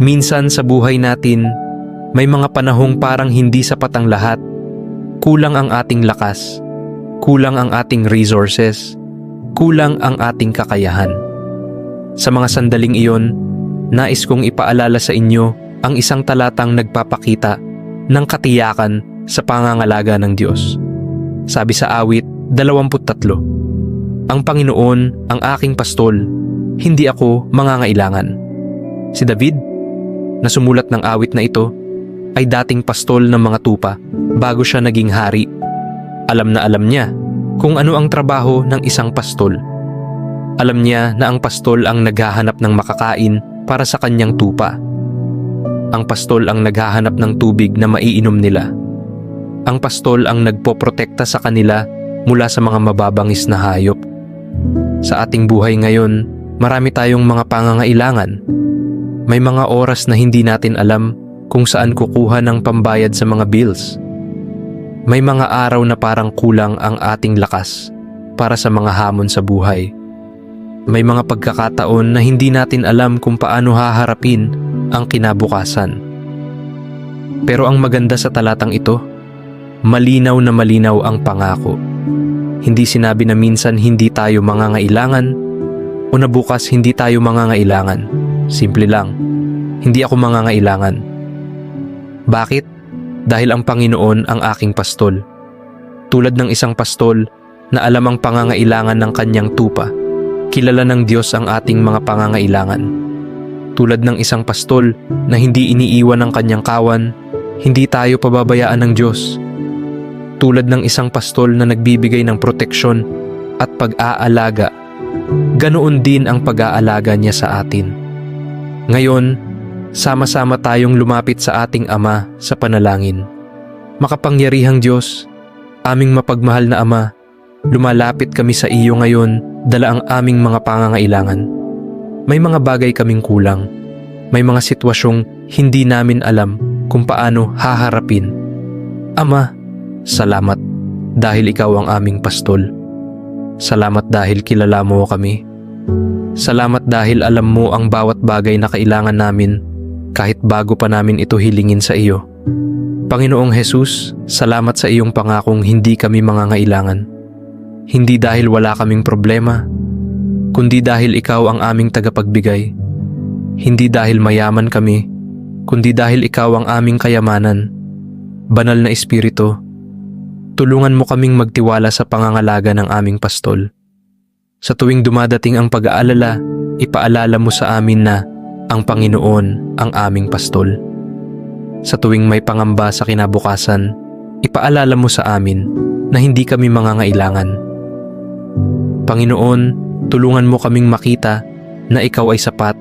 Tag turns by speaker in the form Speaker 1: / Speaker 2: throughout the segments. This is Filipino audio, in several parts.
Speaker 1: Minsan sa buhay natin, may mga panahong parang hindi sapat ang lahat. Kulang ang ating lakas, kulang ang ating resources, kulang ang ating kakayahan. Sa mga sandaling iyon, nais kong ipaalala sa inyo ang isang talatang nagpapakita ng katiyakan sa pangangalaga ng Diyos. Sabi sa awit 23, Ang Panginoon ang aking pastol, hindi ako mangangailangan. Si David, na sumulat ng awit na ito, ay dating pastol ng mga tupa bago siya naging hari. Alam na alam niya kung ano ang trabaho ng isang pastol. Alam niya na ang pastol ang naghahanap ng makakain para sa kanyang tupa. Ang pastol ang naghahanap ng tubig na maiinom nila. Ang pastol ang nagpoprotekta sa kanila mula sa mga mababangis na hayop. Sa ating buhay ngayon, marami tayong mga pangangailangan. May mga oras na hindi natin alam kung saan kukuha ng pambayad sa mga bills. May mga araw na parang kulang ang ating lakas para sa mga hamon sa buhay. May mga pagkakataon na hindi natin alam kung paano haharapin ang kinabukasan. Pero ang maganda sa talatang ito, malinaw na malinaw ang pangako. Hindi sinabi na minsan hindi tayo mangangailangan o na bukas hindi tayo mangangailangan. Simple lang, hindi ako mangangailangan. Bakit? Dahil ang Panginoon ang aking pastol. Tulad ng isang pastol na alam ang pangangailangan ng kanyang tupa, kilala ng Diyos ang ating mga pangangailangan. Tulad ng isang pastol na hindi iniiwan ng kanyang kawan, hindi tayo pababayaan ng Diyos. Tulad ng isang pastol na nagbibigay ng proteksyon at pag-aalaga, ganoon din ang pag-aalaga niya sa atin. Ngayon, sama-sama tayong lumapit sa ating Ama sa panalangin. Makapangyarihang Diyos, aming mapagmahal na Ama, lumalapit kami sa iyo ngayon dala ang aming mga pangangailangan. May mga bagay kaming kulang. May mga sitwasyong hindi namin alam kung paano haharapin. Ama, salamat dahil ikaw ang aming pastol. Salamat dahil kilala mo kami. Salamat dahil alam mo ang bawat bagay na kailangan namin kahit bago pa namin ito hilingin sa iyo. Panginoong Hesus, salamat sa iyong pangakong hindi kami mangangailangan. Hindi dahil wala kaming problema, kundi dahil ikaw ang aming tagapagbigay. Hindi dahil mayaman kami, kundi dahil ikaw ang aming kayamanan. Banal na Espiritu, tulungan mo kaming magtiwala sa pangangalaga ng aming pastol. Sa tuwing dumadating ang pag-aalala, ipaalala mo sa amin na ang Panginoon ang aming pastol. Sa tuwing may pangamba sa kinabukasan, ipaalala mo sa amin na hindi kami mangangailangan. Panginoon, tulungan mo kaming makita na ikaw ay sapat,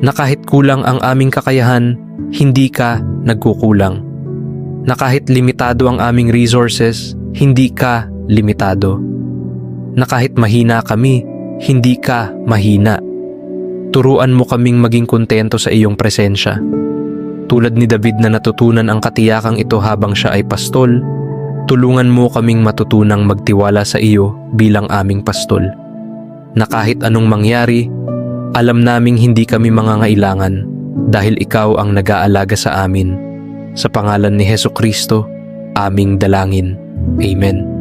Speaker 1: na kahit kulang ang aming kakayahan, hindi ka nagkukulang. Na kahit limitado ang aming resources, hindi ka limitado. Na kahit mahina kami, hindi ka mahina. Turuan mo kaming maging kontento sa iyong presensya. Tulad ni David na natutunan ang katiyakang ito habang siya ay pastol, tulungan mo kaming matutunang magtiwala sa iyo bilang aming pastol. Na kahit anong mangyari, alam naming hindi kami mangangailangan dahil ikaw ang nag-aalaga sa amin. Sa pangalan ni Heso Kristo, aming dalangin. Amen.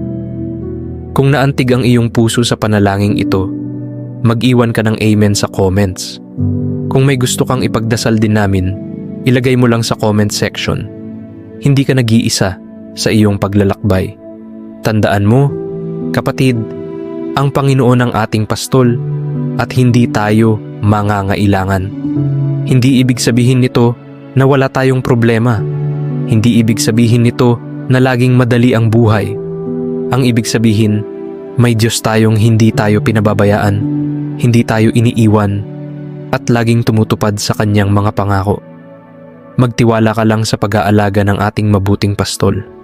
Speaker 1: Kung naantig ang iyong puso sa panalangin ito, mag-iwan ka ng amen sa comments. Kung may gusto kang ipagdasal din namin, ilagay mo lang sa comment section. Hindi ka nag-iisa sa iyong paglalakbay. Tandaan mo, kapatid, ang Panginoon ang ating pastol at hindi tayo mangangailangan. Hindi ibig sabihin nito na wala tayong problema. Hindi ibig sabihin nito na laging madali ang buhay. Ang ibig sabihin, may Diyos tayong hindi tayo pinababayaan, hindi tayo iniiwan, at laging tumutupad sa kanyang mga pangako. Magtiwala ka lang sa pag-aalaga ng ating mabuting pastol.